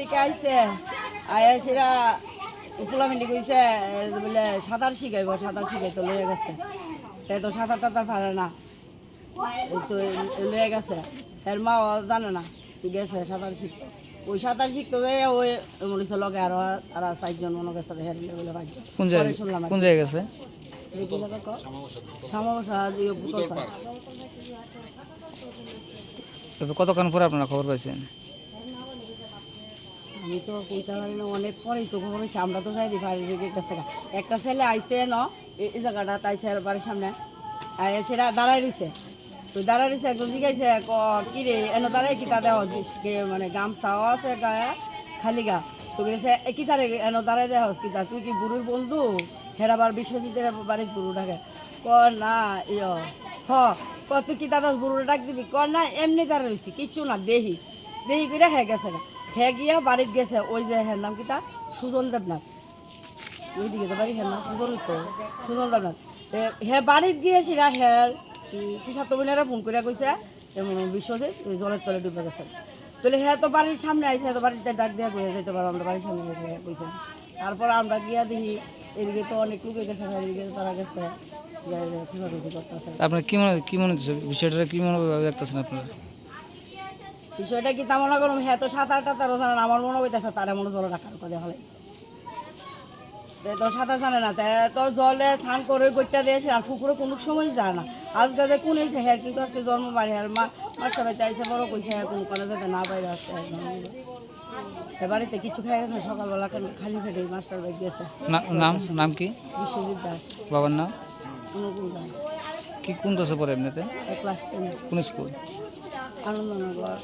থেকে আইছে। আয়া সেরা ফুলামিন্দি কইছে বলে সাঁতার শিখাইব সাঁতার শিখাই তো লয়ে গেছে। তাই তো সাঁতার টাতার পারে না। তো লয়ে গেছে। এর মা জানে না গেছে সাঁতার শিখতে ওই সাঁতার শিখতে যাই ওই মনে হচ্ছে লগে আরও তারা চারজন মনে গেছে হেরিয়ে বলে পাঁচজন কোন জায়গায় শুনলাম কোন জায়গায় গেছে? কতক্ষণ পরে আপনারা খবর পাইছেন? আমি তো কইতে পারি না, অনেক পরেই তো হয়েছে আমরা তো যাই বাড়ির কাছে। একটা ছেলে আইছে ন এই জায়গাটা আর বাড়ির সামনে সেটা দাঁড়াই রইছে। তো দাঁড়াই রইছে একদম জিজ্ঞাসা ক, কি রে, এনে দাঁড়াই কি তা দেওয়া মানে গামছাও আছে গায়ে খালি গা। তো গেছে এ কি তারে এনে দাঁড়াই দেওয়া কি তা, তুই কি বুড়ুর বন্ধু? হেরাবার বিশ্বজিতের বাড়ির বুড়ু ডাকে, ক, না, ইয়, হ তুই কি দাদা বুড়ুরে ডাক দিবি? ক, না, এমনি দাঁড়াই কিচ্ছু না, দেহি। দেহি করে হ্যাঁ গেছে হ্যাঁ গিয়া বাড়িতে গেছে ওই যে হ্যাঁ নাম কি তা সুজন দেবনাথ। ওইদিকে তো বাড়ি হ্যাঁ না সুজন তো। সুজন দেবনাথ। এ, হ্যাঁ বাড়িতে গিয়ে সেরা হ্যাঁ পিসা তো বোনেরা ফোন করে কইছে এমন বিশ্বজিৎ জলের তলে ডুবে গেছে। তাহলে হ্যাঁ তো বাড়ির সামনে আইসে হ্যাঁ তো বাড়িতে ডাক দেওয়া করে যেতে পারো আমরা বাড়ির সামনে গেছে কইছে তারপর আমরা গিয়া দেখি এদিকে তো অনেক লোকে গেছে হ্যাঁ এদিকে তারা গেছে। আপনার কি মনে কি মনে হচ্ছে? বিষয়টা কি মনে দেখতেছেন আপনারা? বিষয়টা কি তেমন করুম হ্যাঁ তো সাঁতার টাতারও জানে না আমার মনে হইতেছে তারা মনে জলে রাখার কথা হলাইছে তে তো সাঁতার জানে না তে তো জলে স্নান করে গোটটা দিয়ে আর পুকুরে কোনো সময় যায় না। আজকে যে কোন হয়েছে হ্যাঁ কিন্তু আজকে জন্ম বাড়ি আর মা মাস্টার বাড়িতে আইসে বড় কইছে হ্যাঁ কোনো যাতে না বাইরে আসতে হ্যাঁ বাড়িতে কিছু খেয়ে গেছে সকালবেলা খালি ফেটে মাস্টার বাড়ি গেছে। নাম নাম কি? বিশ্বজিৎ দাস। বাবার নাম? অনুকূল দাস। কি কোন ক্লাসে পড়ে এমনিতে? ক্লাস টেনে কোন স্কুল? আনন্দনগর দাস।